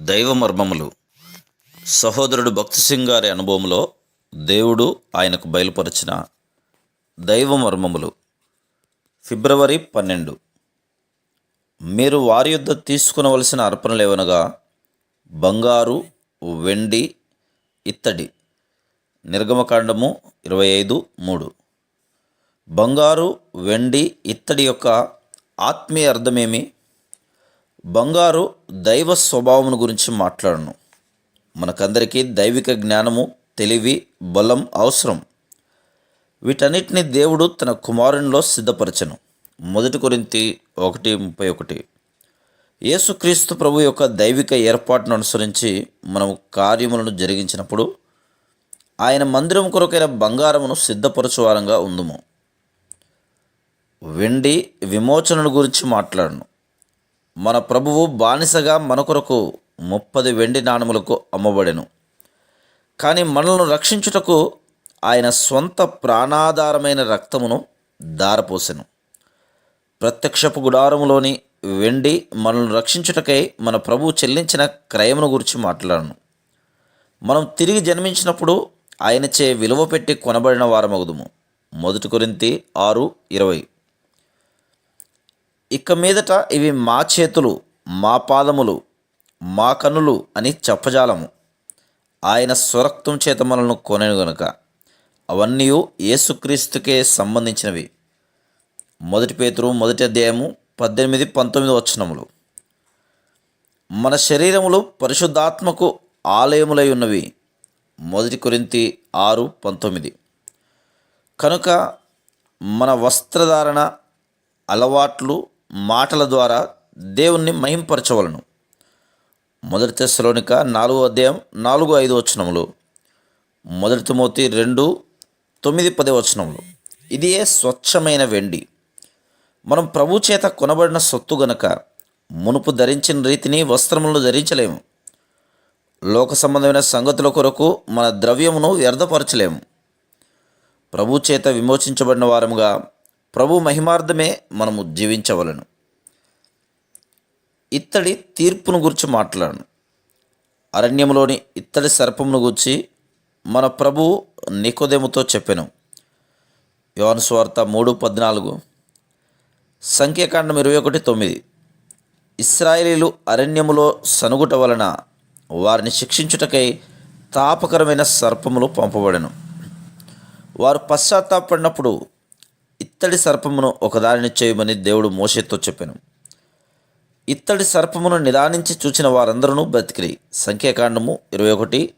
దైవ మర్మములు సహోదరుడు భక్తి సింగ్ గారి అనుభవంలో దేవుడు ఆయనకు బయలుపరిచిన దైవ మర్మములు ఫిబ్రవరి పన్నెండు. మీరు వారి యొద్ద తీసుకునవలసిన అర్పణలేవనగా బంగారు వెండి ఇత్తడి. నిర్గమకాండము ఇరవై ఐదు మూడు. బంగారు వెండి ఇత్తడి యొక్క ఆత్మీయ అర్థమేమి? బంగారు దైవ స్వభావమును గురించి మాట్లాడను. మనకందరికీ దైవిక జ్ఞానము తెలివి బలం అవసరం. వీటన్నిటిని దేవుడు తన కుమారునిలో సిద్ధపరచను. మొదటి కొరింతి ఒకటి ముప్పై ఒకటి. యేసుక్రీస్తు ప్రభు యొక్క దైవిక ఏర్పాటును అనుసరించి మనము కార్యములను జరిగించినప్పుడు ఆయన మందిరం కొరకైన బంగారమును సిద్ధపరచువారంగా ఉందుము. వెండి విమోచనను గురించి మాట్లాడను. మన ప్రభువు బానిసగా మన కొరకు ముప్పది వెండి నాణములకు అమ్మబడెను. కానీ మనల్ని రక్షించుటకు ఆయన స్వంత ప్రాణాధారమైన రక్తమును దారపోసెను ప్రత్యక్షపు గుడారములోని వెండి మనల్ని రక్షించుటకై మన ప్రభువు చెల్లించిన క్రయమును గురించి మాట్లాడను. మనం తిరిగి జన్మించినప్పుడు ఆయనచే విలువ పెట్టి కొనబడిన వారమగుదుము. మొదటి కొరింతి ఆరు ఇరవై. ఇక మీదట ఇవి మా చేతులు మా పాదములు మా కన్నులు అని చెప్పజాలము. ఆయన స్వరక్తం చేత మనల్ని కొనను గనుక. అవన్నీ యేసుక్రీస్తుకే సంబంధించినవి. మొదటి పేతురు మొదటి అధ్యాయము పద్దెనిమిది పంతొమ్మిది వచనములు. మన శరీరములు పరిశుద్ధాత్మకు ఆలయములై ఉన్నవి. మొదటి కొరింతి ఆరు పంతొమ్మిది. కనుక మన వస్త్రధారణ అలవాట్లు మాటల ద్వారా దేవుణ్ణి మహింపరచవలను. మొదటి తెశలోనిక నాలుగో అధ్యాయం నాలుగు ఐదు వచనములు. మొదటి తిమోతి రెండు తొమ్మిది పది వచనములు. ఇదియే స్వచ్ఛమైన వెండి. మనం ప్రభు చేత కొనబడిన సొత్తు గనక మునుపు ధరించిన రీతిని వస్త్రములను ధరించలేము. లోక సంబంధమైన సంగతుల కొరకు మన ద్రవ్యమును వ్యర్థపరచలేము. ప్రభు చేత విమోచించబడిన వారముగా ప్రభు మహిమార్థమే మనము జీవించవలను. ఇత్తడి తీర్పును గురించి మాట్లాడను. అరణ్యంలోని ఇత్తడి సర్పమును గురించి మన ప్రభు నికోదెముతో చెప్పాను. యోహాను స్వార్త మూడు పద్నాలుగు. సంఖ్యాకాండం ఇరవై ఒకటి తొమ్మిది. ఇస్రాయేలీలు అరణ్యములో సనుగుట వలన వారిని శిక్షించుటకై తాపకరమైన సర్పములు పంపబడెను. వారు పశ్చాత్తాపడినప్పుడు ఇత్తడి సర్పమును ఒకదానిని చేయమని దేవుడు మోషేతో చెప్పాను. ఇత్తడి సర్పమును నిదానించి చూచిన వారందరూ బ్రతికిరి. సంఖ్యాకాండము ఇరవై ఒకటి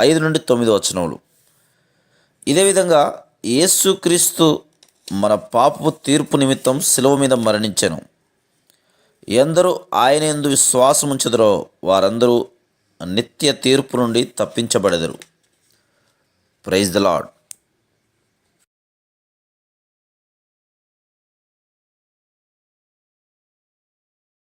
ఐదు నుండి తొమ్మిది వచనములు. ఇదే విధంగా యేసుక్రీస్తు మన పాపపు తీర్పు నిమిత్తం శిలువ మీద మరణించెను. ఎందరూ ఆయన ఎందు విశ్వాసముంచెదరో వారందరూ నిత్య తీర్పు నుండి తప్పించబడెదరు. Praise the lord